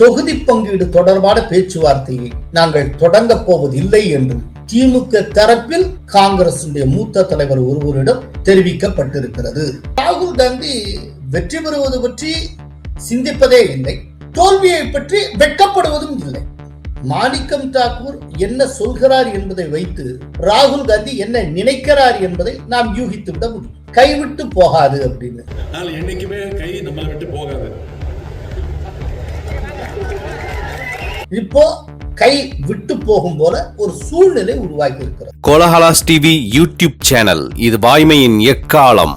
தொகுதி பங்கீடு தொடர்பான பேச்சுவார்த்தையை நாங்கள் தொடங்கப் போவதில்லை என்று திமுக தரப்பில் காங்கிரசுடைய மூத்த தலைவர் ஒருவரிடம் தெரிவிக்கப்பட்டிருக்கிறது. ராகுல் காந்தி வெற்றி பெறுவது பற்றி சிந்திப்பதே இல்லை. தோல்வியை பற்றி வெட்கப்படுவதும் இல்லை. மாணிக்கம் தாக்கூர் என்ன சொல்கிறார் என்பதை வைத்து ராகுல் காந்தி என்ன நினைக்கிறார் என்பதை நாம் யூகித்து விட முடியும். கைவிட்டு போகாது அப்படின்னு. என்னைக்குமே கை நம்மளை விட்டு போகாது. இப்போ கை விட்டு போகும் போல ஒரு சூழ்நிலை உருவாகி இருக்கிறது. கோலஹலாஸ் டிவி யூடியூப் சேனல் இது வாய்மையின் எக்காலம்.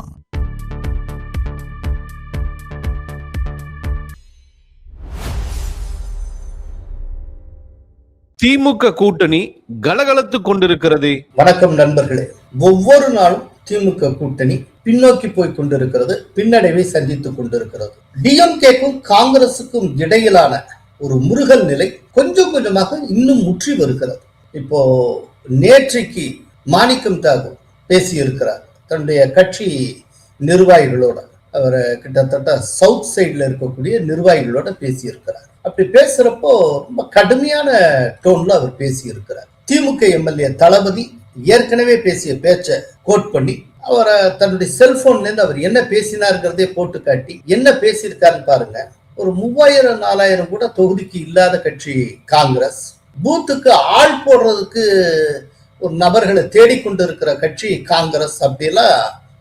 திமுக கூட்டணி கலகலத்துக் கொண்டிருக்கிறது. வணக்கம் நண்பர்களே. ஒவ்வொரு நாளும் திமுக கூட்டணி பின்னோக்கி போய் கொண்டிருக்கிறது பின்னடைவை சந்தித்துக் கொண்டிருக்கிறது. டிஎம்கேக்கும் காங்கிரசுக்கும் இடையிலான ஒரு முருகல் நிலை கொஞ்சம் கொஞ்சமாக இன்னும் முற்றி வருகிறது. இப்போ நேற்றைக்கு மாணிக்கம் தாகூர் பேசியிருக்கிறார். தன்னுடைய கட்சி நிர்வாகிகளோட அவர் கிட்டத்தட்ட சவுத் சைடில் இருக்கக்கூடிய நிர்வாகிகளோட பேசியிருக்கிறார். அப்படி பேசுறப்போ ரொம்ப கடுமையான டோன்ல அவர் பேசியிருக்கிறார். திமுக எம்எல்ஏ தளபதி ஏற்கனவே பேசிய பேச்சை கோட் பண்ணி அவரை தன்னுடைய செல்போன்லேருந்து அவர் என்ன பேசினாருங்கிறதே போட்டு காட்டி என்ன பேசியிருக்காருன்னு பாருங்க. ஒரு மூவாயிரம் நாலாயிரம் கூட தொகுதிக்கு இல்லாத கட்சி காங்கிரஸ். பூத்துக்கு ஆள் போடுறதுக்கு ஒரு நபர்களை தேடிக்கொண்டு இருக்கிற கட்சி காங்கிரஸ் அப்படியெல்லாம்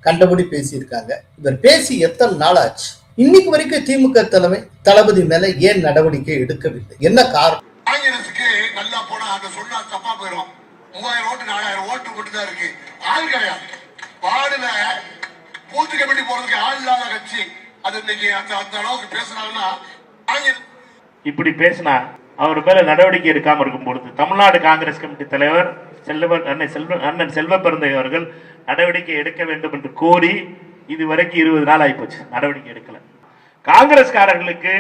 கண்டபடி பேசியிருக்காங்க. இவர் பேசி எத்தனை நாள் ஆச்சு? இன்னைக்கு வரைக்கும் திமுக தலைமை தளபதி மேல ஏன் நடவடிக்கை எடுக்கவில்லை? என்ன காரணம்? காங்கிரசுக்கு நல்லா போனா அத சொன்னா தப்பா போயிடும் மூவாயிரம் ஓட்டு நாலாயிரம் ஓட்டு மட்டும் தான் இருக்கு. ஆள் கிடையாது. வார்டுல பூத்து கமிட்டி போறதுக்கு ஆள் இல்லாத கட்சி. அது இன்னைக்கு அந்த அந்த அளவுக்கு பேசுனாங்கன்னா இப்படி பேசினா அவர் மேல நடவடிக்கை எடுக்காம இருக்கும் பொழுது தமிழ்நாடு காங்கிரஸ் கமிட்டி தலைவர் செல்வன் அண்ணன் செல்வ அண்ணன் செல்வ பிறந்தை அவர்கள் நடவடிக்கை எடுக்க வேண்டும் என்று கோரி இதுவரைக்கும் இருபது நாள் ஆகிப்போச்சு நடவடிக்கை எடுக்கல. காங்கிரஸ்காரர்களுக்கு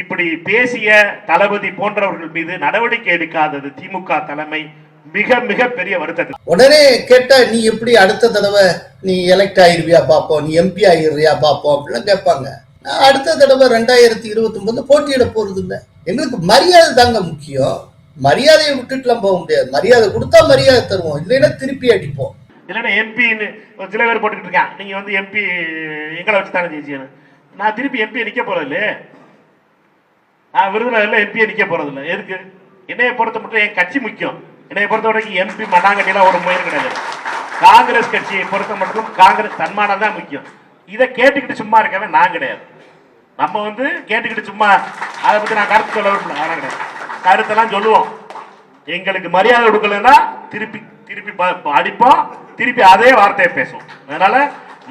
இப்படி பேசிய தளபதி போன்றவர்கள் மீது நடவடிக்கை எடுக்காதது திமுக தலைமை மிக மிக பெரிய வருத்தத்தை உடனே கேட்டா நீ எப்படி அடுத்த தடவை நீ எலெக்ட் ஆயிருவியா பாப்போம் நீ எம்பி ஆகிருவியா பாப்போம்? அப்படிலாம் கேட்பாங்க. நான் அடுத்த தடவை ரெண்டாயிரத்தி இருபத்தி ஒன்பதுல போட்டியிட போறது இல்லை. எங்களுக்கு மரியாதை தாங்க முக்கியம். மரியாதையை விட்டுட்டுலாம் போக முடியாது. மரியாதை கொடுத்தா மரியாதை தருவோம். இல்லைன்னா திருப்பி அடிப்போம். இல்லைன்னா எம்பின்னு சில பேர் போட்டுக்கிட்டு இருக்கான் நீங்க வந்து எம்பி எங்களை வச்சு தானே ஜெயிச்சியனு நான் திருப்பி எம்பி நிக்க போறது இல்லையே. நான் விருதுநகர்ல எம்பியை நிக்க போறது இல்லை. எதுக்கு? என்னைய பொறுத்த மட்டும் என் கட்சி முக்கியம். என்னைய பொறுத்த வரைக்கும் எம்பி மண்ணாங்கட்டிலாம் ஒரு முயல் கிடையாது. காங்கிரஸ் கட்சியை பொறுத்த மட்டும் காங்கிரஸ் தன்மானம் தான் முக்கியம். இதை கேட்டுக்கிட்டு சும்மா இருக்கவே நான் கிடையாது. நம்ம வந்து கேட்டுக்கிட்டு சும்மா அதை பற்றி நான் கருத்து சொல்ல விரும்பல. கிடையாது. கருத்தெல்லாம் சொல்லுவோம். எங்களுக்கு மரியாதை கொடுக்கலன்னா திருப்பி திருப்பி அடிப்போம். திருப்பி அதே வார்த்தையை பேசுவோம். அதனால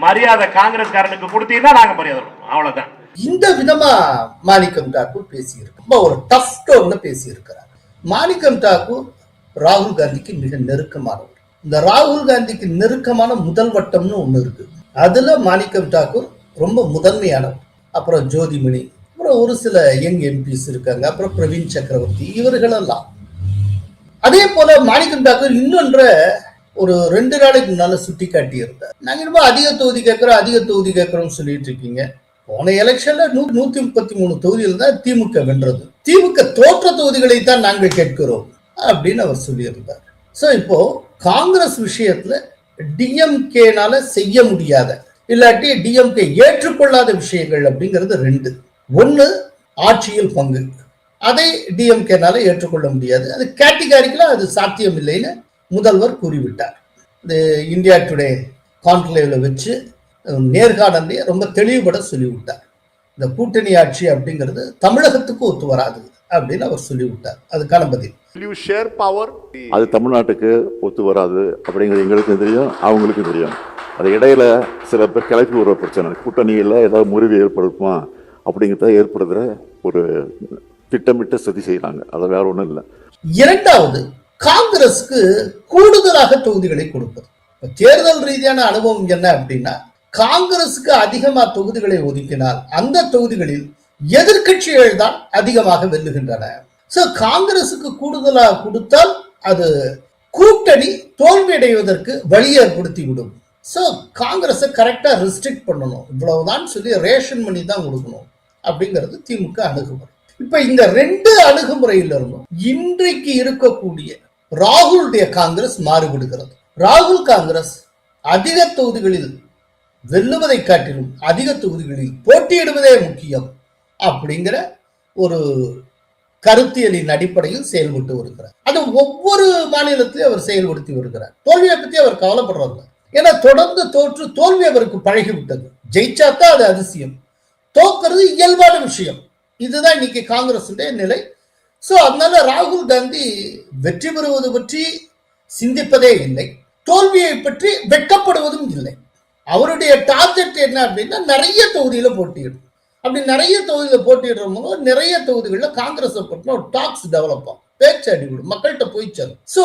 மரியாதை காங்கிரஸ்காரனுக்கு கொடுத்தீங்கன்னா நாங்க மரியாதை கொடுப்போம். அவ்வளவுதான். இந்த விதமா மாணிக்கம் தாக்கூர் பேசியிருக்கு ரொம்ப ஒரு டஃப் டோன்ல பேசியிருக்கிறார். மாணிக்கம் தாக்கூர் ராகுல் காந்திக்கு மிக நெருக்கமானவர். இந்த ராகுல் காந்திக்கு நெருக்கமான முதல் வட்டம்னு ஒன்று இருக்கு. அதுல மாணிக்கம் தாக்கூர் ரொம்ப முதன்மையானவர். அப்புறம் ஜோதிமணி அப்புறம் ஒரு சில யங் எம்பிஸ் இருக்காங்க. அப்புறம் பிரவீன் சக்கரவர்த்தி இவர்களெல்லாம். அதே போல மாணிக்கம் தாக்கூர் இன்னொன்ற ஒரு ரெண்டு நாளைக்கு முன்னால சுட்டி காட்டி இருந்தார் நாங்க என்னமோ அதிக தொகுதி கேட்கிறோம் அதிக தொகுதி கேட்கிறோம்னு சொல்லிட்டு இருக்கீங்க. போன எலெக்ஷன்ல நூ நூத்தி முப்பத்தி மூணு தொகுதியில் தான் திமுக வென்றது. திமுக தோற்ற தொகுதிகளை தான் நாங்கள் கேட்கிறோம். அப்படின்னு அவர் சொல்லியிருந்தார். ஸோ இப்போ காங்கிரஸ் விஷயத்துல டிஎம்கேனால செய்ய முடியாத இல்லாட்டி டிஎம்கே ஏற்றுக்கொள்ளாத விஷயங்கள் அப்படிங்கிறது ரெண்டு. ஒன்று ஆட்சியில் பங்கு. அதை டிஎம்கேனால ஏற்றுக்கொள்ள முடியாது. அது கேட்டகாரிக்கலா அது சாத்தியம் இல்லைன்னு முதல்வர் கூறிவிட்டார். இது இந்தியா டுடே கான்க்ளேவ்ல வச்சு அஹ், நேர்காணல்லையே ரொம்ப தெளிவுபட சொல்லிவிட்டார். இந்த கூட்டணி ஆட்சி அப்படிங்கிறது தமிழகத்துக்கு ஒத்து வராது. அப்படின்னு அவர் சொல்லிவிட்டார். அதுக்கான பதில். Share power? அது தமிழ்நாட்டுக்கு ஒத்து வராது அப்படிங்கிறது எங்களுக்கும் தெரியும் அவங்களுக்கும் தெரியும். அது இடையில சில பேர் கிளப்பி விடுற பிரச்சனை. கூட்டணியில் ஏதாவது முறிவு ஏற்படுமா அப்படிங்கிறத ஏற்படுத்துகிற ஒரு திட்டமிட்ட சதி செய்கிறாங்க அது வேற ஒன்றும் இல்லை. இரண்டாவது காங்கிரஸ்க்கு கூடுதலாக தொகுதிகளை கொடுப்பது. தேர்தல் ரீதியான அனுபவம் என்ன அப்படின்னா காங்கிரசுக்கு அதிகமா தொகுதிகளை ஒதுக்கினால் அந்த தொகுதிகளில் எதிர்க்கட்சிகள் தான் அதிகமாக வெல்லுகின்றன. ஸோ காங்கிரசுக்கு கூடுதலாக கொடுத்தால் அது கூட்டணி தோல்வியடைவதற்கு வழி ஏற்படுத்தி விடும் ஸோ காங்கிரஸை கரெக்டாக ரெஸ்ட்ரிக்ட் பண்ணணும். இவ்வளவுதான் சொல்லி ரேஷன் பண்ணி தான் கொடுக்கணும். அப்படிங்கிறது திமுக அணுகுமுறை. இப்ப இந்த ரெண்டு அணுகுமுறையிலிருந்தும் இன்றைக்கு இருக்கக்கூடிய ராகுலுடைய காங்கிரஸ் மாறுபடுகிறது. ராகுல் காங்கிரஸ் அதிக தொகுதிகளில் வெல்லுவதை காட்டிலும் அதிக தொகுதிகளில் போட்டியிடுவதே முக்கியம். அப்படிங்கிற ஒரு கருத்தியலின் அடிப்படையில் செயல்பட்டு வருகிறார். அது ஒவ்வொரு மாநிலத்திலும் அவர் செயல்படுத்தி வருகிறார். தோல்வியை பற்றி அவர் கவலைப்படுறாங்க ஏன்னா தொடர்ந்து தோற்று தோல்வி அவருக்கு பழகிவிட்டது. ஜெயிச்சாதான் அது அதிசயம். தோக்கிறது இயல்பான விஷயம். இதுதான் இன்னைக்கு காங்கிரஸ் நிலை. ஸோ அதனால ராகுல் காந்தி வெற்றி பெறுவது பற்றி சிந்திப்பதே இல்லை. தோல்வியை பற்றி வெட்கப்படுவதும் இல்லை. அவருடைய டார்கெட் என்ன அப்படின்னா நிறைய தொகுதியில போட்டியிடும். அப்படி நிறைய தொகுதியில் போட்டிடுறவங்க நிறைய தொகுதிகளில் காங்கிரஸ் பற்றின ஒரு டாக்ஸ் டெவலப் ஆகும். பேச்சு அடிவிடும் மக்கள்கிட்ட போய் சேரும். சோ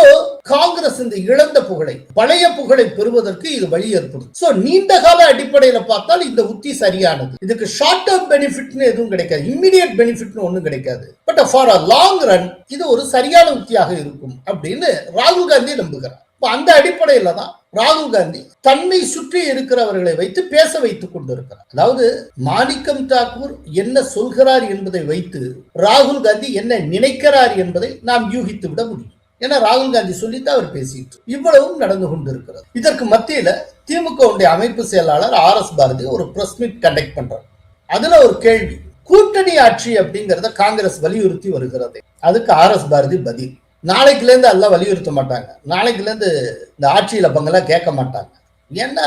காங்கிரஸ் இந்த இழந்த புகழை பழைய புகழை பெறுவதற்கு இது வழி ஏற்படும். சோ நீண்ட கால அடிப்படையில பார்த்தால் இந்த உத்தி சரியானது. இதுக்கு ஷார்ட் டேர்ம் பெனிஃபிட்னு எதுவும் கிடைக்காது. இம்மிடியட் பெனிஃபிட்னு ஒன்றும் கிடைக்காது. But for a long run இது ஒரு சரியான உத்தியாக இருக்கும் அப்படின்னு ராகுல் காந்தி நம்புகிறார். இப்போ அந்த அடிப்படையில தான் ராகுல் காந்தி தன்னை சுற்றி இருக்கிறவர்களை வைத்து பேச வைத்துக் கொண்டிருக்கிறார். அதாவது மாணிக்கம் தாக்கூர் என்ன சொல்கிறார் என்பதை வைத்து ராகுல் காந்தி என்ன நினைக்கிறார் என்பதை நாம் யூகித்து விட முடியும். ஏன்னா ராகுல் காந்தி சொல்லித்தான் அவர் பேசிட்டு இவ்வளவும் நடந்து கொண்டிருக்கிறது. இதற்கு மத்தியில திமுக அமைப்பு செயலாளர் ஆர் எஸ் பாரதி ஒரு பிரஸ் மீட் கண்டக்ட் பண்றார். அதுல ஒரு கேள்வி கூட்டணி ஆட்சி அப்படிங்கறத காங்கிரஸ் வலியுறுத்தி வருகிறது. அதுக்கு ஆர் எஸ் பாரதி பதில். நாளைக்குல இருந்து எல்லாம் வலியுறுத்த மாட்டாங்க. நாளைக்குல இருந்து இந்த ஆட்சியில பங்கெல்லாம் கேட்க மாட்டாங்க. ஏன்னா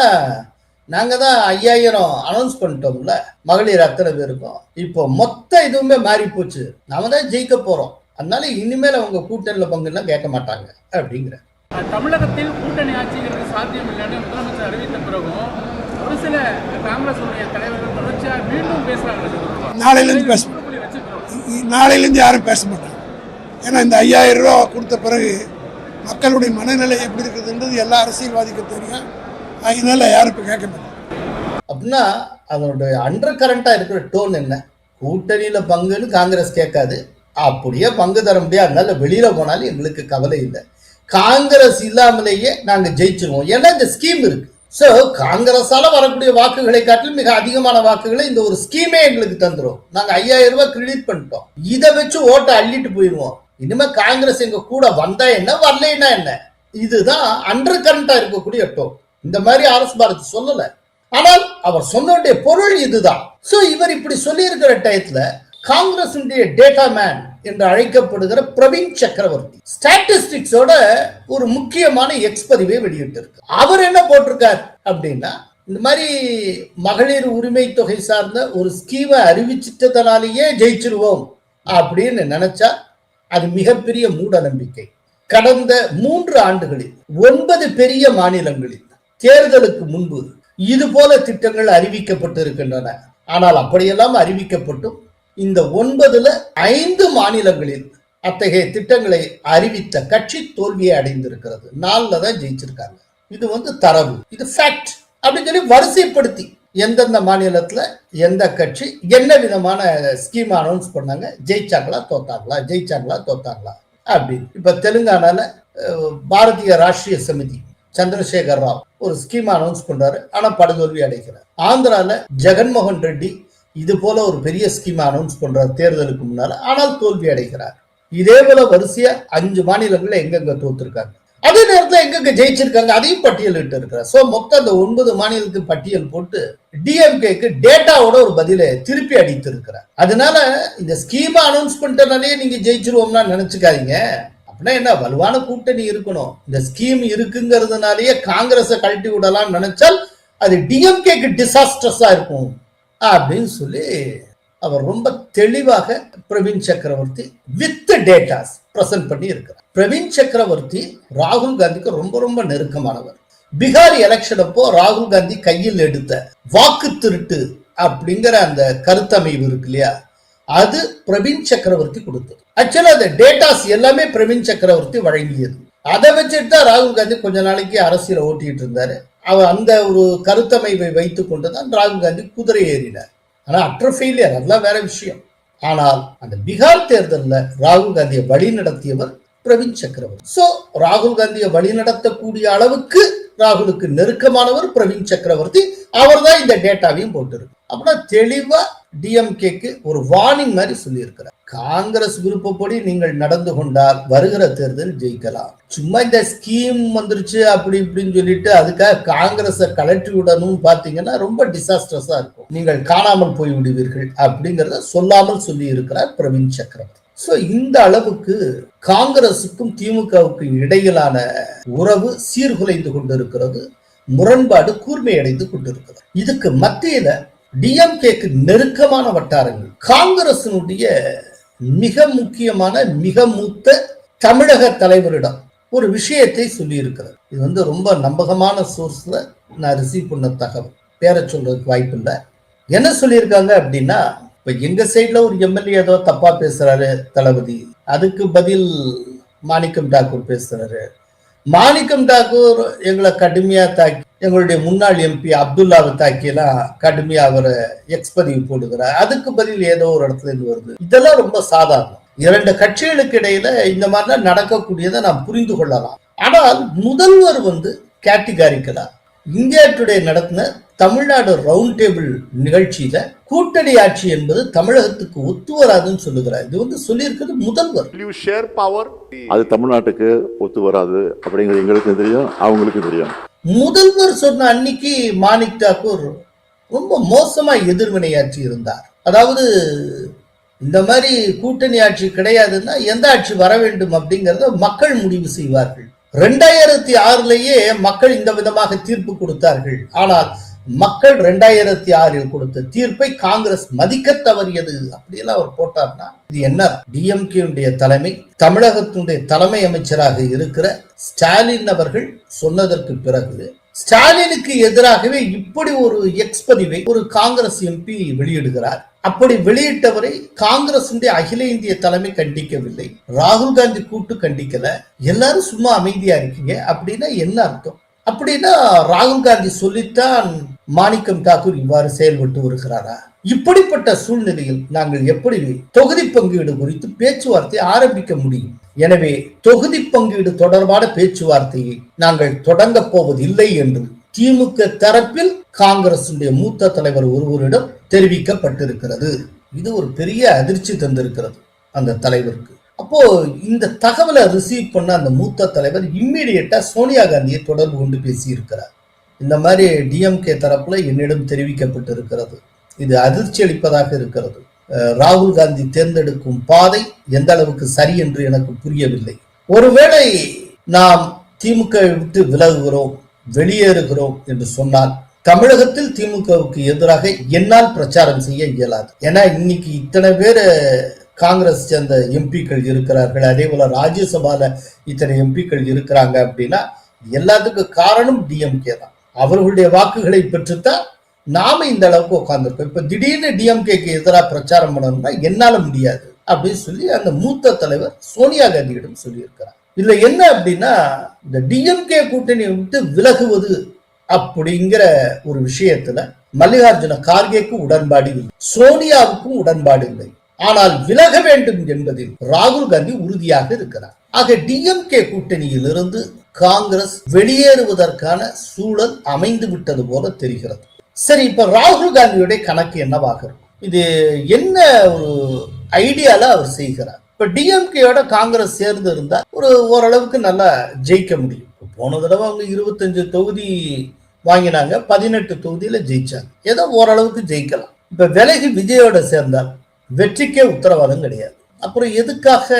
நாங்க தான் ஐயாயிரம் அனௌன்ஸ் பண்ணிட்டோம்ல மகளிர் அத்தனை பேருக்கும். இப்போ மொத்த இதுவுமே மாறி போச்சு. நாம தான் ஜெயிக்க போறோம். அதனால இனிமேல் அவங்க கூட்டணியில பங்குலாம் கேட்க மாட்டாங்க அப்படிங்கிற. தமிழகத்தில் கூட்டணி ஆட்சிங்கிறது சாத்தியம் இல்லைன்னு முதலமைச்சர் அறிவித்த பிறகும் ஒரு சில காங்கிரஸ் தலைவர்கள் தொடர்ச்சியாக மீண்டும் பேசுறாங்க. நாளையிலேருந்து பேச நாளையிலேருந்து யாரும் பேச மாட்டாங்க. ஏன்னா இந்த ஐயாயிரம் ரூபா கொடுத்த பிறகு மக்களுடைய மனநிலை எப்படி இருக்குதுன்றது எல்லா அரசியல்வாதிக்கும் தெரியும். அதனால யாரும் இப்போ கேட்க மாட்டாங்க. அப்படின்னா அதனுடைய அண்டர் கரண்டாக இருக்கிற டோன் என்ன? கூட்டணியில் பங்குன்னு காங்கிரஸ் கேட்காது. அப்படியே பங்கு தர முடியாது. அதனால வெளியில் போனாலும் எங்களுக்கு கவலை இல்லை. காங்கிரஸ் இல்லாமலேயே நாங்கள் ஜெயிச்சிருவோம். ஏன்னா இந்த ஸ்கீம் இருக்கு. ஸோ காங்கிரஸால வரக்கூடிய வாக்குகளை காட்டிலும் மிக அதிகமான வாக்குகளை இந்த ஒரு ஸ்கீமே எங்களுக்கு தந்துரும். நாங்கள் ஐயாயிரம் ரூபாய் கிரெடிட் பண்ணிட்டோம். இதை வச்சு ஓட்டை அள்ளிட்டு போயிடுவோம். இனிமே காங்கிரஸ் எங்க கூட வந்தா என்ன வரலைன்னா என்ன? இதுதான் அண்டர் கரண்டா இருக்கக்கூடிய டோன் இந்த மாதிரி அரசு பாரதி சொல்லல. ஆனால் அவர் சொன்னுடைய பொருள் இதுதான். சோ இவர் இப்படி சொல்லி இருக்கிற டயத்துல காங்கிரஸ் டேட்டா மேன் என்று அழைக்கப்படுகிற பிரவீன் சக்கரவர்த்தி ஸ்டாட்டிஸ்டிக்ஸோட ஒரு முக்கியமான எக்ஸ்பதிவை வெளியிட்டிருக்கு அவர் என்ன போட்டிருக்கார் அப்படின்னா இந்த மாதிரி மகளிர் உரிமை தொகை சார்ந்த ஒரு ஸ்கீமை அறிவிச்சிட்டதனாலேயே ஜெயிச்சிருவோம் அப்படின்னு நினைச்சா அது மிகப்பெரிய மூட நம்பிக்கை கடந்த மூன்று ஆண்டுகளில் ஒன்பது பெரிய மாநிலங்களில் தேர்தலுக்கு முன்பு இது போல திட்டங்கள் அறிவிக்கப்பட்டிருக்கின்றன. ஆனால் அப்படியெல்லாம் அறிவிக்கப்பட்டும் இந்த ஒன்பதுல ஐந்து மாநிலங்களில் அத்தகைய திட்டங்களை அறிவித்த கட்சி தோல்வியை அடைந்திருக்கிறது. நாலுல தான் ஜெயிச்சிருக்காங்க. இது வந்து தரவு. இது ஃபேக்ட் அப்படின்னு சொல்லி வரிசைப்படுத்தி எந்தெந்த மாநிலத்தில் எந்த கட்சி என்ன விதமான ஸ்கீம் அனௌன்ஸ் பண்ணாங்க? ஜெயிச்சாங்களா தோத்தாங்களா? ஜெயிச்சாங்களா தோத்தாங்களா? அப்படின்னு. இப்போ தெலுங்கானால பாரதிய ராஷ்டிரிய சமிதி சந்திரசேகர் ராவ் ஒரு ஸ்கீம் அனௌன்ஸ் பண்றாரு. ஆனால் படுதோல்வி அடைக்கிறார் ஆந்திரால ஜெகன்மோகன் ரெட்டி இது போல ஒரு பெரிய ஸ்கீம் அனௌன்ஸ் பண்றார் தேர்தலுக்கு முன்னால. ஆனால் தோல்வி அடைகிறார். இதே போல வரிசையா அஞ்சு மாநிலங்கள்ல எங்கெங்க தோத்துருக்காங்க? அதே நேரத்தில் எங்கெங்க ஜெயிச்சிருக்காங்க அதையும் பட்டியலிட்டு இருக்கிறார் ஸோ மொத்தம் அந்த ஒன்பது மாநிலத்துக்கு பட்டியல் போட்டு டிஎம்கேக்கு டேட்டாவோட ஒரு பதிலை திருப்பி அடித்து இருக்கிறார் அதனால இந்த ஸ்கீமை அனௌன்ஸ் பண்ணிட்டனாலே நீங்க ஜெயிச்சிருவோம்னா நினைச்சுக்காதீங்க. அப்படின்னா என்ன வலுவான கூட்டணி இருக்கணும். இந்த ஸ்கீம் இருக்குங்கிறதுனாலயே காங்கிரஸை கழட்டி விடலாம்னு நினைச்சால் அது டிஎம்கேக்கு டிசாஸ்டர்ஸா இருக்கும். அப்படின்னு சொல்லி அவர் ரொம்ப தெளிவாக பிரவீன் சக்கரவர்த்தி வித் டேட்டாஸ் பிரசன்ட் பண்ணி இருக்கிறார். பிரவீன் சக்கரவர்த்தி ராகுல் காந்திக்கு ரொம்ப ரொம்ப நெருக்கமானவர். பீகார் எலெக்ஷன் அப்போ ராகுல் காந்தி கையில் எடுத்த வாக்கு திருட்டு அப்படிங்கிற அந்த கருத்தமைவு இருக்கு இல்லையா? அது பிரவீன் சக்கரவர்த்தி கொடுத்தது. ஆக்சுவலா அந்த டேட்டாஸ் எல்லாமே பிரவீன் சக்கரவர்த்தி வழங்கியது. அதை வச்சுட்டு தான் ராகுல் காந்தி கொஞ்ச நாளைக்கு அரசியல் ஓட்டிட்டு இருந்தாரு. அவர் அந்த ஒரு கருத்தமைவை வைத்துக் கொண்டுதான் ராகுல் காந்தி குதிரை ஏறினார். ஆனா அற்ற ஃபெயிலியர் அதெல்லாம் வேற விஷயம். ஆனால் அந்த பீகார் தேர்தலில் ராகுல் காந்தியை வழி நடத்தியவர் பிரவீன் சக்கரவர்த்தி. சோ ராகுல் காந்தியை வழி நடத்தக்கூடிய அளவுக்கு ராகுலுக்கு நெருக்கமானவர் பிரவீன் சக்கரவர்த்தி. அவர் தான் இந்த டேட்டாவையும் போட்டிருக்கு. அப்படின்னா தெளிவா டிஎம்கேக்கு ஒரு வார்னிங் மாதிரி சொல்லியிருக்கிறார். காங்கிரஸ் விருப்பப்படி நீங்கள் நடந்து கொண்டால் வருகிற தேர்தல் ஜெயிக்கலாம். சும்மா இந்த ஸ்கீம் வந்துருச்சு அப்படி இப்படின்னு சொல்லிட்டு அதுக்காக காங்கிரஸை கலற்றி விடணும் பார்த்தீங்கன்னா ரொம்ப டிசாஸ்டர்ஸா இருக்கும். நீங்கள் காணாமல் போய் விடுவீர்கள் அப்படிங்கிறத சொல்லாமல் சொல்லி இருக்கிறார் பிரவீன் சக்கரவர்த்தி. சோ இந்த அளவுக்கு காங்கிரசுக்கும் திமுகவுக்கும் இடையிலான உறவு சீர்குலைந்து கொண்டிருக்கிறது முரண்பாடு கூர்மையடைந்து கொண்டிருக்கிறது. இதுக்கு மத்தியில டிஎம்கேக்கு நெருக்கமான வட்டாரங்கள். காங்கிரசினுடைய மிக முக்கியமான மிக மூத்த தமிழக தலைவரிடம் ஒரு விஷயத்தை சொல்லியிருக்கிறார். இது வந்து ரொம்ப நம்பகமான சோர்ஸ்ல நான் ரிசீவ் பண்ண தகவல். பேர சொல்றதுக்கு வாய்ப்பு இல்லை என்ன சொல்லியிருக்காங்க அப்படின்னா இப்ப எங்க சைட்ல ஒரு எம்எல்ஏ ஏதோ தப்பா பேசுறாரு தளபதி. அதுக்கு பதில் மாணிக்கம் டாக்கூர் பேசுறாரு. மாணிக்கம் டாக்கூர் எங்களை கடுமையா தாக்கி எங்களுடைய முன்னாள் எம்பி அப்துல்லாவை தாக்கியெல்லாம் கடுமையா அவரை எக்ஸ் பதிவு போடுகிறார். அதுக்கு பதில் ஏதோ ஒரு இடத்துல இருந்து வருது. இதெல்லாம் ரொம்ப சாதாரணம். இரண்டு கட்சிகளுக்கு இடையில இந்த மாதிரிலாம் நடக்கக்கூடியதை நாம் புரிந்து கொள்ளலாம். ஆனால் முதல்வர் வந்து கேட்டிகாரிக்கலா இந்தியா டுடே நடத்தின தமிழ்நாடு ரவுண்ட் டேபிள் நிகழ்ச்சியில கூட்டணி ஆட்சி என்பது தமிழகத்துக்கு ஒத்து வராதுன்னு சொல்லுகிறார். இது வந்து சொல்லியிருக்கிறது முதல்வர். அது தமிழ்நாட்டுக்கு ஒத்து வராது அப்படிங்கிறது எங்களுக்கு தெரியும் அவங்களுக்கு தெரியும். முதல்வர் சொன்ன அன்னைக்கு மாணிக் தாக்கூர் ரொம்ப மோசமா எதிர்வினையாற்றி இருந்தார். அதாவது இந்த மாதிரி கூட்டணி ஆட்சி கிடையாதுன்னா எந்த ஆட்சி வர வேண்டும் அப்படிங்கறத மக்கள் முடிவு செய்வார்கள். ரெண்டாயிரத்தி ஆறுலேயே மக்கள் இந்த விதமாக தீர்ப்பு கொடுத்தார்கள். ஆனால் மக்கள் ரெண்டாயிரத்தி ஆறில் கொடுத்த தீர்ப்பை காங்கிரஸ் மதிக்க தவறியது. அப்படியெல்லாம் அவர் போட்டார்னா இது என்ன? டிஎம்கேனுடைய தலைமை தமிழகத்தினுடைய தலைமை அமைச்சராக இருக்கிற ஸ்டாலின் அவர்கள் சொன்னதற்கு பிறகு ஸ்டாலினுக்கு எதிராகவே இப்படி ஒரு எக்ஸ் பதிவை ஒரு காங்கிரஸ் எம்பி வெளியிடுகிறார். அப்படி வெளியிட்டவரை காங்கிரஸ் அகில இந்திய தலைமை கண்டிக்கவில்லை. ராகுல் காந்தி கூட்டு கண்டிக்கல. எல்லாரும் சும்மா அமைதியா இருக்கீங்க. அப்படின்னா என்ன அர்த்தம்? அப்படின்னா ராகுல் காந்தி சொல்லித்தான் மாணிக்கம் தாக்கூர் இவ்வாறு செயல்பட்டு வருகிறாரா? இப்படிப்பட்ட சூழ்நிலையில் நாங்கள் எப்படி தொகுதி பங்கீடு குறித்து பேச்சுவார்த்தை ஆரம்பிக்க முடியும்? எனவே தொகுதி பங்கீடு தொடர்பான பேச்சுவார்த்தையை நாங்கள் தொடங்க போவதில்லை என்று திமுக தரப்பில் காங்கிரசுடைய மூத்த தலைவர் ஒருவரிடம் தெரிவிக்கப்பட்டிருக்கிறது. இது ஒரு பெரிய அதிர்ச்சி தந்திருக்கிறது அந்த தலைவருக்கு. அப்போ இந்த தகவலை ரிசீவ் பண்ண அந்த மூத்த தலைவர் இம்மிடியட்டா சோனியா காந்தியை தொடர்பு கொண்டு பேசியிருக்கிறார். இந்த மாதிரி டிஎம்கே தரப்புல என்னிடம் தெரிவிக்கப்பட்டிருக்கிறது. இது அதிர்ச்சி அளிப்பதாக இருக்கிறது. ராகுல் காந்தி தேர்ந்தெடுக்கும் பாதை எந்த அளவுக்கு சரி என்று எனக்கு புரியவில்லை. ஒருவேளை நாம் திமுக விட்டு விலகுகிறோம் வெளியேறுகிறோம் என்று சொன்னால் தமிழகத்தில் திமுகவுக்கு எதிராக என்னால் பிரச்சாரம் செய்ய இயலாது. ஏன்னா இன்னைக்கு இத்தனை பேர் காங்கிரஸ் சேர்ந்த எம்பிக்கள் இருக்கிறார்கள். அதே போல ராஜ்யசபால இத்தனை எம்பிக்கள் இருக்கிறாங்க அப்படின்னா எல்லாத்துக்கும் காரணம் டிஎம்கே தான். அவர்களுடைய வாக்குகளை பெற்றுத்தான் நாம இந்த அளவுக்கு உட்காந்துருக்கோம் இப்ப திடீர்னு டிஎம்கேக்கு எதிராக பிரச்சாரம் பண்ணணும்னா என்னால முடியாது அப்படின்னு சொல்லி அந்த மூத்த தலைவர் சோனியா காந்தியிடம் சொல்லியிருக்கிறார். இதுல என்ன அப்படின்னா இந்த டிஎம்கே கூட்டணி விட்டு விலகுவது அப்படிங்கிற ஒரு விஷயத்துல மல்லிகார்ஜுன கார்கேக்கு உடன்பாடு இல்லை. சோனியாவுக்கும் உடன்பாடு இல்லை. ஆனால் விலக வேண்டும் என்பதில் ராகுல் காந்தி உறுதியாக இருக்கிறார். ஆக டிஎம்கே கூட்டணியில் இருந்து காங்கிரஸ் வெளியேறுவதற்கான சூழல் அமைந்து விட்டது போல தெரிகிறது. சரி இப்ப ராகுல் காந்தியுடைய கணக்கு என்னவாக இருக்கும்? இது என்ன ஒரு ஐடியால அவர் செய்கிறார்? இப்ப டிஎம்கேயோட காங்கிரஸ் சேர்ந்து இருந்தா ஒரு ஓரளவுக்கு நல்லா ஜெயிக்க முடியும். போன தடவை அவங்க இருபத்தஞ்சு தொகுதி வாங்கினாங்க பதினெட்டு தொகுதியில ஜெயிச்சாங்க. ஏதோ ஓரளவுக்கு ஜெயிக்கலாம். இப்ப விலகி விஜயோட சேர்ந்தால் வெற்றிக்கே உத்தரவாதம் கிடையாது. அப்புறம் எதுக்காக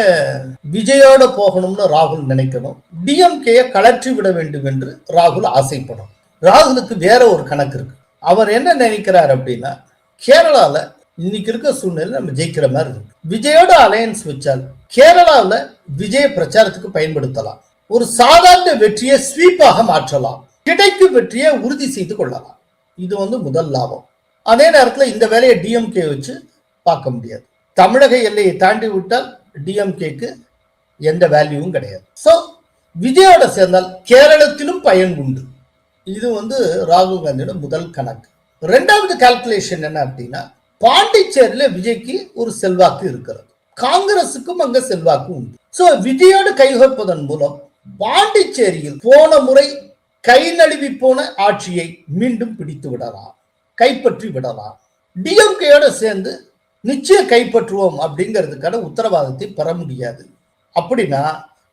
விஜயோட போகணும்னு ராகுல் நினைக்கணும்? டிஎம்கேயை கலற்றி விட வேண்டும் என்று ராகுல் ஆசைப்படும். ராகுலுக்கு வேற ஒரு கணக்கு இருக்கு. அவர் என்ன நினைக்கிறார் அப்படின்னா கேரளால இன்னைக்கு இருக்க சூழ்நிலை நம்ம ஜெயிக்கிற மாதிரி இருக்கு. விஜயோட அலையன்ஸ் வச்சால் கேரளாவில் விஜய பிரச்சாரத்துக்கு பயன்படுத்தலாம். ஒரு சாதாரண வெற்றியை ஸ்வீப்பாக மாற்றலாம். கிடைக்கும் வெற்றியை உறுதி செய்து கொள்ளலாம். இது வந்து முதல் லாபம். அதே நேரத்தில் இந்த வேலையை டிஎம்கே வச்சு பார்க்க முடியாது. தமிழக எல்லையை தாண்டி விட்டால் டிஎம்கேக்கு எந்த வேல்யூவும் கிடையாது. ஸோ விஜயோட சேர்ந்தால் கேரளத்திலும் பயன் உண்டு. இது வந்து ராகுல் காந்தியோட முதல் கணக்கு. ரெண்டாவது கால்குலேஷன் என்ன அப்படின்னா பாண்டிச்சேரியில விஜய்க்கு ஒரு செல்வாக்கு இருக்கிறது. காங்கிரசுக்கும் அங்க செல்வாக்கு உண்டு. ஸோ விஜயோடு கைகோப்பதன் மூலம் பாண்டிச்சேரியில் போன முறை கை நழுவி போன ஆட்சியை மீண்டும் பிடித்து விடலாம் கைப்பற்றி விடலாம். டிஎம்கேயோட சேர்ந்து நிச்சயம் கைப்பற்றுவோம் அப்படிங்கிறதுக்கான உத்தரவாதத்தை பெற முடியாது. அப்படின்னா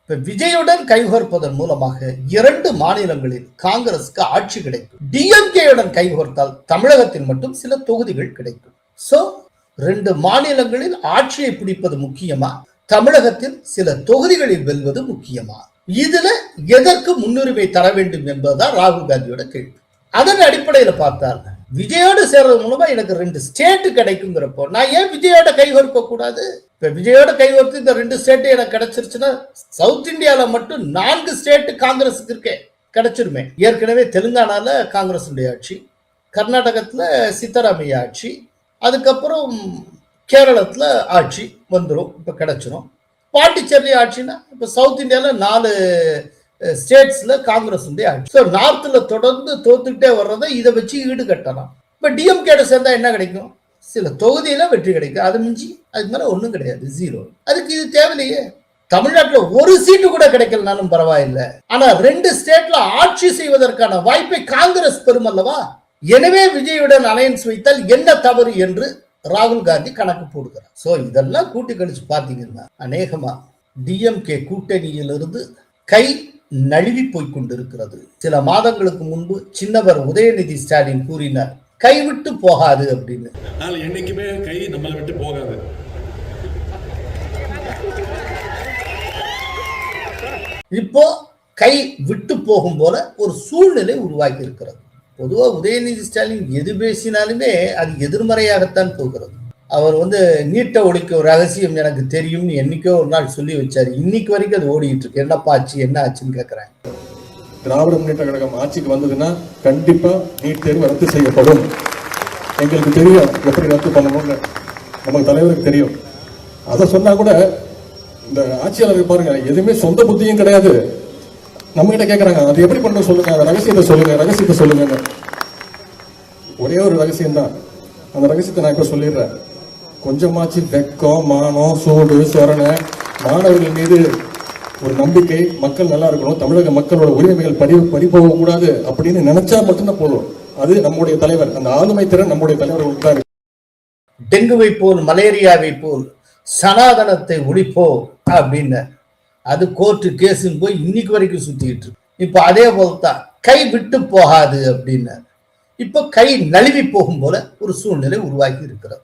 இப்ப விஜயுடன் கைகோர்ப்பதன் மூலமாக இரண்டு மாநிலங்களில் காங்கிரஸ்க்கு ஆட்சி கிடைக்கும். டிஎம்கேயுடன் கைகோர்த்தால் தமிழகத்தில் மட்டும் சில தொகுதிகள் கிடைக்கும். சோ ரெண்டு மாநிலங்களில் ஆட்சியை பிடிப்பது முக்கியமா? தமிழகத்தில் சில தொகுதிகளில் வெல்வது முக்கியமா? இதுல எதற்கு முன்னுரிமை தர வேண்டும் என்பதுதான் ராகுல் காந்தியோட கேள்வி. அதன் அடிப்படையில பார்த்தால் விஜயோடு சேர்றது மூலமா எனக்கு ரெண்டு ஸ்டேட் கிடைக்குங்கிறப்போ நான் ஏன் விஜயோட கைகோர்க்க கூடாது இப்ப விஜயோட கைகோர்த்து இந்த ரெண்டு ஸ்டேட் எனக்கு கிடைச்சிருச்சுன்னா சவுத் இந்தியால மட்டும் நான்கு ஸ்டேட் காங்கிரஸுக்கு இருக்கே கிடைச்சிருமே. ஏற்கனவே தெலுங்கானால காங்கிரஸுடைய ஆட்சி கர்நாடகத்துல சித்தராமையா ஆட்சி அதுக்கப்புறம் கேரளத்துல ஆட்சி வந்துடும் இப்ப கிடைச்சிரும். பாண்டிச்சேரி ஆட்சினா இப்ப சவுத் இந்தியால நாலு ஸ்டேட்ஸ்ல காங்கிரஸ் ஆட்சி ஸோ நார்த்தில் தொடர்ந்து தோத்துக்கிட்டே வர்றதை இதை வச்சு ஈடு கட்டலாம் இப்போ டிஎம்கேட சேர்ந்தா என்ன கிடைக்கும்? சில தொகுதியில வெற்றி கிடைக்கும். அது மிஞ்சி அதுக்கு மேலே ஒன்றும் கிடையாது. ஜீரோ அதுக்கு இது தேவையில்லையே. தமிழ்நாட்டில் ஒரு சீட்டு கூட கிடைக்கலனாலும் பரவாயில்லை. ஆனால் ரெண்டு ஸ்டேட்ல ஆட்சி செய்வதற்கான வாய்ப்பை காங்கிரஸ் பெறும் அல்லவா எனவே விஜயுடன் அலையன்ஸ் வைத்தால் என்ன தவறு என்று ராகுல் காந்தி கணக்கு போடுகிறார். ஸோ இதெல்லாம் கூட்டி கழிச்சு பார்த்தீங்கன்னா அநேகமா டிஎம்கே கூட்டணியிலிருந்து கை நழுவி போய் கொண்டிருக்கிறது சில மாதங்களுக்கு முன்பு சின்னவர் உதயநிதி ஸ்டாலின் கூறினார் கைவிட்டு போகாது அப்படின்னு. என்னைக்குமே கை நம்மளை விட்டு போகாது. இப்போ கை விட்டு போகும் போல ஒரு சூழ்நிலை உருவாக்கி இருக்கிறது பொதுவா உதயநிதி ஸ்டாலின் எது பேசினாலுமே அது எதிர்மறையாகத்தான் போகிறது. அவர் வந்து நீட்டை ஒழிக்க ரகசியம் எனக்கு தெரியும்னு என்னைக்கோ ஒரு நாள் சொல்லி வச்சார். இன்னைக்கு வரைக்கும் அது ஓடிட்டு இருக்கு. என்னப்பா ஆச்சு என்ன ஆச்சுன்னு கேட்குறேன் திராவிட முன்னேற்ற கழகம் ஆட்சிக்கு வந்ததுன்னா கண்டிப்பா நீட் தேர்வு ரத்து செய்யப்படும். எங்களுக்கு தெரியும் எப்படி ரத்து பண்ணணும்னு. நமக்கு தலைவருக்கு தெரியும். அதை சொன்னா கூட இந்த ஆட்சியாளர் பாருங்க எதுவுமே சொந்த புத்தியும் கிடையாது. நம்ம கிட்ட கேக்குறாங்க அது எப்படி பண்ண சொல்லுங்க அந்த ரகசியத்தை சொல்லுங்க ரகசியத்தை சொல்லுங்க ஒரே ஒரு ரகசியம் தான் அந்த ரகசியத்தை நான் இப்ப சொல்லிடுறேன். கொஞ்சமாச்சு வெக்கம் மானம் சூடு சொரணை. மாணவர்கள் மீது ஒரு நம்பிக்கை மக்கள் நல்லா இருக்கணும் தமிழக மக்களோட உரிமைகள் படி பறிபோக கூடாது அப்படின்னு நினைச்சா மட்டும்தான் போதும். அது நம்முடைய தலைவர் அந்த ஆளுமை திறன் நம்முடைய தலைவர்களுக்கு தான் டெங்குவை போல் மலேரியாவை போல் சனாதனத்தை ஒழிப்போ அப்படின்னு. அது கோர்ட்டு கேஸுன்னு போய் இன்னைக்கு வரைக்கும் சுத்திக்கிட்டு இருக்கு. இப்ப அதே போல்தான் கை விட்டு போகாது அப்படின்னு. இப்ப கை நழுவி போகும் போல ஒரு சூழ்நிலை உருவாக்கி இருக்கிறது.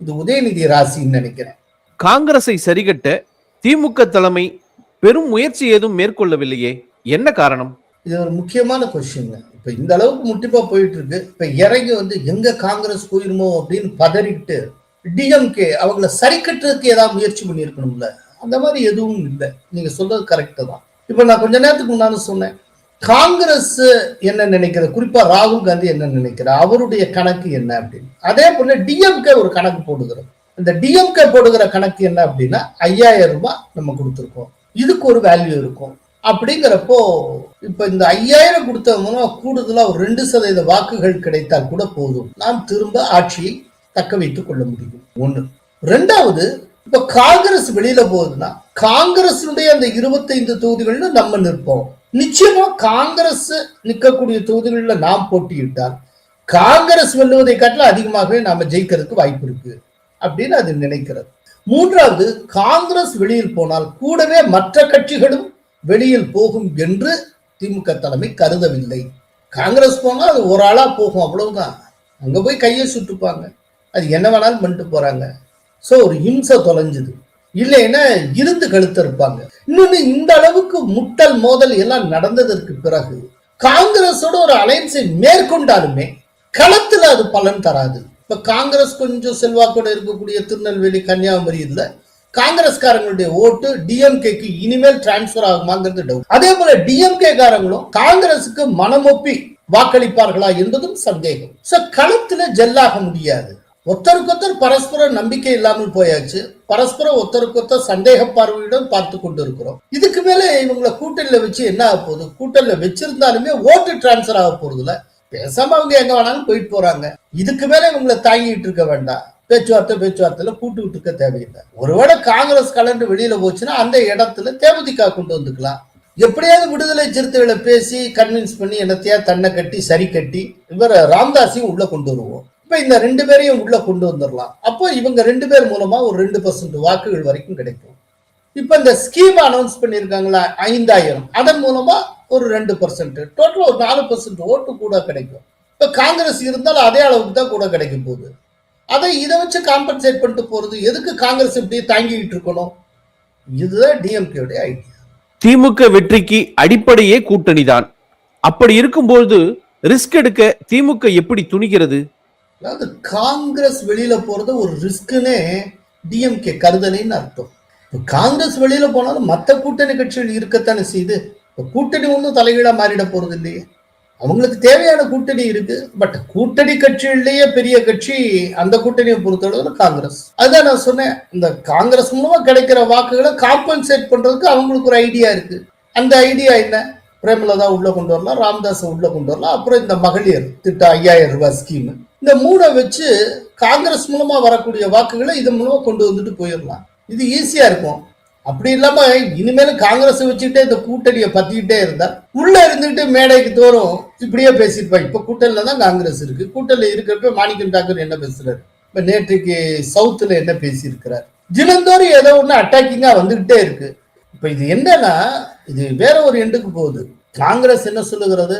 இது உதயநிதி ராசின்னு நினைக்கிறேன். காங்கிரஸை சரிகட்ட திமுக தலைமை பெரும் முயற்சி ஏதும் மேற்கொள்ளவில்லையே. என்ன காரணம்? இது ஒரு முக்கியமான கொஸ்டின் இப்ப இந்த அளவுக்கு முட்டிப்பா போயிட்டு இருக்கு இப்ப இறங்கி வந்து எங்க காங்கிரஸ் போயிருமோ அப்படின்னு பதறிட்டு டிஎம்கே அவங்கள சரி கட்டுறதுக்கு ஏதாவது முயற்சி பண்ணியிருக்கணும்ல. அந்த மாதிரி எதுவும் இல்லை. நீங்க சொல்றது கரெக்ட் தான். இப்ப நான் கொஞ்ச நேரத்துக்கு முன்னாடி சொன்னேன். காங்கிரஸ் என்ன நினைக்கிற குறிப்பா ராகுல் காந்தி என்ன நினைக்கிறார்? அவருடைய கணக்கு என்ன அப்படின்னு. அதே போல டிஎம்கே ஒரு கணக்கு போடுகிறோம். இந்த டிஎம்கே போடுகிற கணக்கு என்ன அப்படின்னா ஐயாயிரம் ரூபாய் நம்ம கொடுத்துருக்கோம். இதுக்கு ஒரு வேல்யூ இருக்கும். அப்படிங்கிறப்போ இப்ப இந்த ஐயாயிரம் கொடுத்தவங்க கூடுதலா ஒரு ரெண்டு சதவீத வாக்குகள் கிடைத்தால் கூட போதும். நாம் திரும்ப ஆட்சியை தக்க வைத்துக் கொள்ள முடியும். ஒண்ணு. ரெண்டாவது இப்ப காங்கிரஸ் வெளியில போகுதுன்னா காங்கிரஸினுடைய அந்த இருபத்தைந்து தொகுதிகள்னு நம்ம நிற்போம். நிச்சயமா காங்கிரஸ் நிற்கக்கூடிய தொகுதிகளில் நாம் போட்டியிட்டால் காங்கிரஸ் வெல்லுவதை காட்டிலும் அதிகமாகவே நாம ஜெயிக்கிறதுக்கு வாய்ப்பு இருக்கு அப்படின்னு அது நினைக்கிறது. மூன்றாவது காங்கிரஸ் வெளியில் போனால் கூடவே மற்ற கட்சிகளும் வெளியில் போகும் என்று திமுக தலைமை கருதவில்லை. காங்கிரஸ் போனால் அது ஒரு ஆளா போகும் அவ்வளவுதான். அங்க போய் கையை சுட்டுப்பாங்க. அது என்ன வேணாலும் பண்ணிட்டு போறாங்க. ஸோ ஒரு இம்சை தொலைஞ்சுது. இல்லைன்னா இருந்து கழுத்து இருப்பாங்க. இன்னொன்னு இந்த அளவுக்கு முட்டல் மோதல் எல்லாம் நடந்ததற்கு பிறகு காங்கிரஸோட ஒரு அலைன்ஸை மேற்கொண்டாலுமே களத்துல அது பலன் தராது. இப்ப காங்கிரஸ் கொஞ்சம் செல்வாக்கோட இருக்கக்கூடிய திருநெல்வேலி கன்னியாகுமரி இல்ல காங்கிரஸ்காரங்களுடைய ஓட்டு டிஎம்கேக்கு இனிமேல் டிரான்ஸ்பர் ஆகுமாங்கிறது டவுட் அதே போல டிஎம்கே காரங்களும் காங்கிரசுக்கு மனமொப்பி வாக்களிப்பார்களா என்பதும் சந்தேகம். சோ களத்துல ஜெல்லாக முடியாது. ஒருத்தருக்கொத்தர் பரஸ்பர நம்பிக்கை இல்லாமல் போயாச்சு. பரஸ்பரம் ஒருத்தருக்கொத்தர் சந்தேக பார்வையுடன் பார்த்து கொண்டு இருக்கிறோம் இதுக்கு மேல இவங்களை கூட்டணியில வச்சு என்ன ஆக போகுது? கூட்டணியில வச்சிருந்தாலுமே ஓட்டு டிரான்ஸ்பர் ஆக போறதுல பேசாம அவங்க எங்க வேணாலும் போயிட்டு போறாங்க. இதுக்கு மேல இவங்களை தாங்கிட்டு இருக்க வேண்டாம். பேச்சுவார்த்தை பேச்சுவார்த்தையில கூட்டு இருக்க தேவையில்லை. ஒருவேளை காங்கிரஸ் கலந்து வெளியில போச்சுன்னா அந்த இடத்துல தேமுதிக கொண்டு வந்துக்கலாம். எப்படியாவது விடுதலை சிறுத்தைகளை பேசி கன்வின்ஸ் பண்ணி என்னத்தையா தன்னை கட்டி சரி கட்டி இவரை ராம்தாஸையும் உள்ள கொண்டு வருவோம். இப்போ இந்த ரெண்டு பேரையும் உள்ள கொண்டு வந்துடலாம் அப்போ இவங்க ரெண்டு பேர் மூலமா ஒரு ரெண்டு பர்சன்ட் வாக்குகள் வரைக்கும் கிடைக்கும். இப்போ இந்த ஸ்கீம் அனௌன்ஸ் பண்ணியிருக்காங்களா? ஐந்தாயிரம். அதன் மூலமா ஒரு ரெண்டு பர்சன்ட் டோட்டல் ஒரு நாலு பர்சன்ட் ஓட்டு கூட கிடைக்கும். இப்போ காங்கிரஸ் இருந்தாலும் அதே அளவுக்கு தான் கூட கிடைக்கும் போகுது. அதை இதை வச்சு காம்பன்சேட் பண்ணிட்டு போறது எதுக்கு காங்கிரஸ் இப்படி தாங்கிக்கிட்டு இருக்கணும்? இதுதான் டிஎம்கேடைய ஐடியா திமுக வெற்றிக்கு அடிப்படையே கூட்டணி தான் அப்படி இருக்கும்போது ரிஸ்க் எடுக்க திமுக எப்படி துணிகிறது? அதாவது காங்கிரஸ் வெளியில போறது ஒரு ரிஸ்க்குன்னே டிஎம்கே கருதலைன்னு அர்த்தம். இப்போ காங்கிரஸ் வெளியில போனாலும் மற்ற கூட்டணி கட்சிகள் இருக்கத்தானே செய்யுது? இப்போ கூட்டணி ஒன்றும் தலைகீழா மாறிட போறது இல்லையே. அவங்களுக்கு தேவையான கூட்டணி இருக்கு. பட் கூட்டணி கட்சிகள்லயே பெரிய கட்சி அந்த கூட்டணியை பொறுத்தளவு காங்கிரஸ். அதான் நான் சொன்னேன். இந்த காங்கிரஸ் மூலமா கிடைக்கிற வாக்குகளை காம்பன்சேட் பண்றதுக்கு அவங்களுக்கு ஒரு ஐடியா இருக்கு. அந்த ஐடியா என்ன? பிரேமலதா உள்ள கொண்டு வரலாம் ராம்தாஸை உள்ள கொண்டு வரலாம். அப்புறம் இந்த மகளிர் திட்டம் ஐயாயிரம் ரூபாய் ஸ்கீம் இந்த மூடை வச்சு காங்கிரஸ் மூலமா வரக்கூடிய வாக்குகளை இது மூலமா கொண்டு வந்துட்டு போயிடலாம். இது ஈஸியா இருக்கும். அப்படி இல்லாம இனிமேல் காங்கிரஸ் வச்சுக்கிட்டே இந்த கூட்டணியை பத்திக்கிட்டே இருந்தா உள்ள இருந்துகிட்டு மேடைக்கு தோறும் இப்படியே பேசியிருப்பாங்க இப்ப கூட்டணியில தான் காங்கிரஸ் இருக்கு. கூட்டணியில இருக்கிறப்ப மாணிக்கம் டாக்கர் என்ன பேசுறாரு? இப்ப நேற்றுக்கு சவுத்துல என்ன பேசியிருக்கிறார்? தினந்தோறும் ஏதோ ஒண்ணு அட்டாக்கிங்கா வந்துகிட்டே இருக்கு. இப்ப இது என்னன்னா இது வேற ஒரு எண்டுக்கு போகுது. காங்கிரஸ் என்ன சொல்லுகிறது?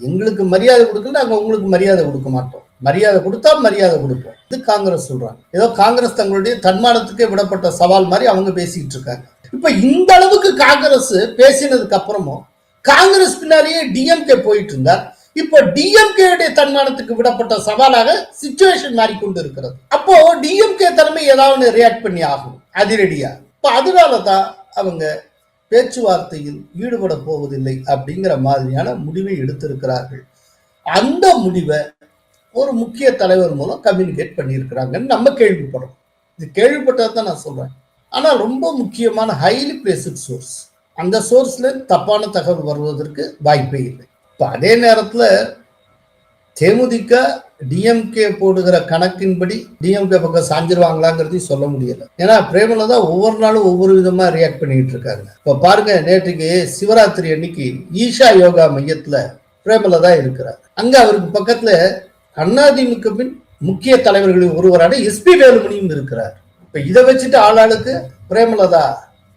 எங்களுக்கு மரியாதை கொடுக்கல நாங்க உங்களுக்கு மரியாதை கொடுக்க மாட்டோம். மரியாதை கொடுத்தா மரியாதை கொடுப்போம். இது காங்கிரஸ் சொல்றாங்க. ஏதோ காங்கிரஸ் தங்களுடைய தன்மானத்துக்கே விடப்பட்ட சவால் மாதிரி அவங்க பேசிட்டு இருக்காங்க. இப்ப இந்த அளவுக்கு காங்கிரஸ் பேசினதுக்கு அப்புறமும் காங்கிரஸ் பின்னாலேயே டிஎம்கே போயிட்டு இருந்தார் இப்போ டிஎம்கே உடைய தன்மானத்துக்கு விடப்பட்ட சவாலாக சுச்சுவேஷன் மாறிக்கொண்டு இருக்கிறது அப்போ டிஎம்கே தலைமை ஏதாவது ரியாக்ட் பண்ணி ஆகும் அதிரடியா. இப்ப அதனாலதான் அவங்க பேச்சுவார்த்தையில் ஈடுபட போவதில்லை அப்படிங்கிற மாதிரியான முடிவை எடுத்திருக்கிறார்கள். அந்த முடிவை ஒரு முக்கிய தலைவர் மூலம் கம்யூனிகேட் பண்ணியிருக்கிறாங்கன்னு நம்ம கேள்விப்படுறோம். இது கேள்விப்பட்டதை தான் நான் சொல்கிறேன் ஆனால் ரொம்ப முக்கியமான ஹைலி பிளேசிட் சோர்ஸ் அந்த சோர்ஸில் தப்பான தகவல் வருவதற்கு வாய்ப்பே இல்லை. இப்போ அதே நேரத்தில் தேமுதிக டிஎம்கே போடுகிற கணக்கின்படி டிஎம்கே பக்கம் சாஞ்சிருவாங்களாங்கிறதையும் சொல்ல முடியல. ஏன்னா பிரேமலதா ஒவ்வொரு நாளும் ஒவ்வொரு விதமா ரியாக்ட் பண்ணிட்டு இருக்காங்க. இப்போ பாருங்க நேற்றுக்கு சிவராத்திரி அன்னைக்கு ஈஷா யோகா மையத்துல பிரேமலதா இருக்கிறார். அங்க அவருக்கு பக்கத்துல அதிமுகவின் முக்கிய தலைவர்களில் ஒருவரான எஸ்பி வேலுமணியும் இருக்கிறார். இப்ப இதை வச்சுட்டு ஆளாளுக்கு பிரேமலதா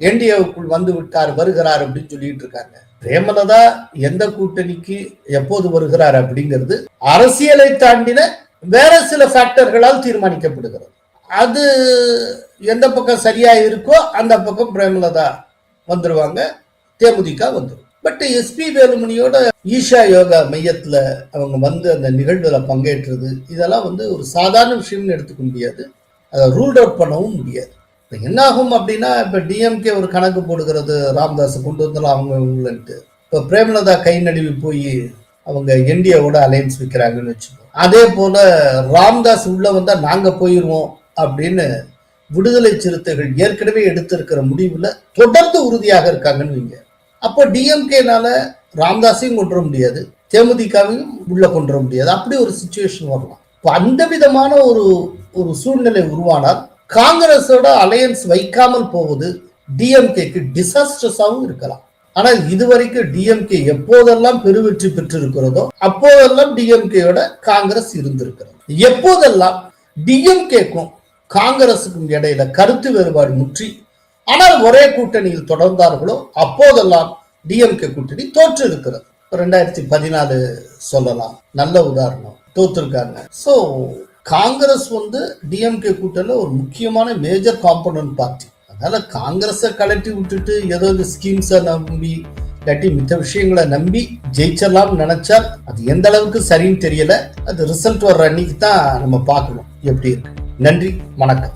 என்டிஏவுக்குள் வந்து விட்டார் வருகிறார் அப்படின்னு சொல்லிட்டு இருக்காங்க. பிரேமலதா எந்த கூட்டணிக்கு எப்போது வருகிறார் அப்படிங்கிறது அரசியலை தாண்டின வேற சில ஃபேக்டர்களால் தீர்மானிக்கப்படுகிறது. அது எந்த பக்கம் சரியா இருக்கோ அந்த பக்கம் பிரேமலதா வந்துருவாங்க தேமுதிக வந்துடும் பட் எஸ்பி வேலுமணியோட ஈஷா யோகா மையத்துல அவங்க வந்து அந்த நிகழ்வுல பங்கேற்றது இதெல்லாம் வந்து ஒரு சாதாரண விஷயம்னு எடுத்துக்க முடியாது. அதை ரூல் அவுட் பண்ணவும் முடியாது. இப்போ என்ன ஆகும் அப்படின்னா இப்போ டிஎம்கே ஒரு கணக்கு போடுகிறது ராம்தாஸை கொண்டு வந்துடலாம் அவங்க இவங்களுன்ட்டு. இப்போ பிரேமலதா கை நடுவி போய் அவங்க என்டிஏவோட அலையன்ஸ் வைக்கிறாங்கன்னு வச்சுக்கோங்க. அதே போல ராம்தாஸ் உள்ள வந்தால் நாங்கள் போயிடுவோம் அப்படின்னு விடுதலை சிறுத்தைகள் ஏற்கனவே எடுத்திருக்கிற முடிவில் தொடர்ந்து உறுதியாக இருக்காங்கன்னு வைங்க. அப்போ டிஎம்கேனால ராம்தாஸையும் கொண்டு வர முடியாது தேமுதிகவையும் உள்ள கொண்டு வர முடியாது. அப்படி ஒரு சுச்சுவேஷன் வரலாம். இப்போ அந்த விதமான ஒரு ஒரு சூழ்நிலை உருவானால் காங்கிரஸோட அலையன்ஸ் வைக்காமல் போவது டிஎம்கேக்கு டிசாஸ்டர்ஸாகவும் இருக்கலாம். ஆனால் இதுவரைக்கும் டிஎம்கே எப்போதெல்லாம் பெருவெற்றி பெற்றிருக்கிறதோ அப்போதெல்லாம் டிஎம்கேயோட காங்கிரஸ் இருந்திருக்கிறது. எப்போதெல்லாம் டிஎம்கேக்கும் காங்கிரஸுக்கும் இடையில கருத்து வேறுபாடு முற்றி ஆனால் ஒரே கூட்டணியில் தொடர்ந்தார்களோ அப்போதெல்லாம் டிஎம்கே கூட்டணி தோற்று இருக்கிறது ரெண்டாயிரத்தி பதினாலு சொல்லலாம். நல்ல உதாரணம். தோத்துருக்காங்க. ஸோ காங்கிரஸ் வந்து டிஎம்கே கூட்டணியில் ஒரு முக்கியமான மேஜர் காம்பனன்ட் பார்ட்டி அதனால காங்கிரஸை கலட்டி விட்டுட்டு ஏதோ இந்த ஸ்கீம்ஸை நம்பி இல்லாட்டி மித்த விஷயங்களை நம்பி ஜெயிச்சிடலாம்னு நினைச்சா அது எந்த அளவுக்கு சரின்னு தெரியல. அது ரிசல்ட் வர்ற அன்னைக்கு தான் நம்ம பார்க்கணும். எப்படி இருக்கு? நன்றி. வணக்கம்.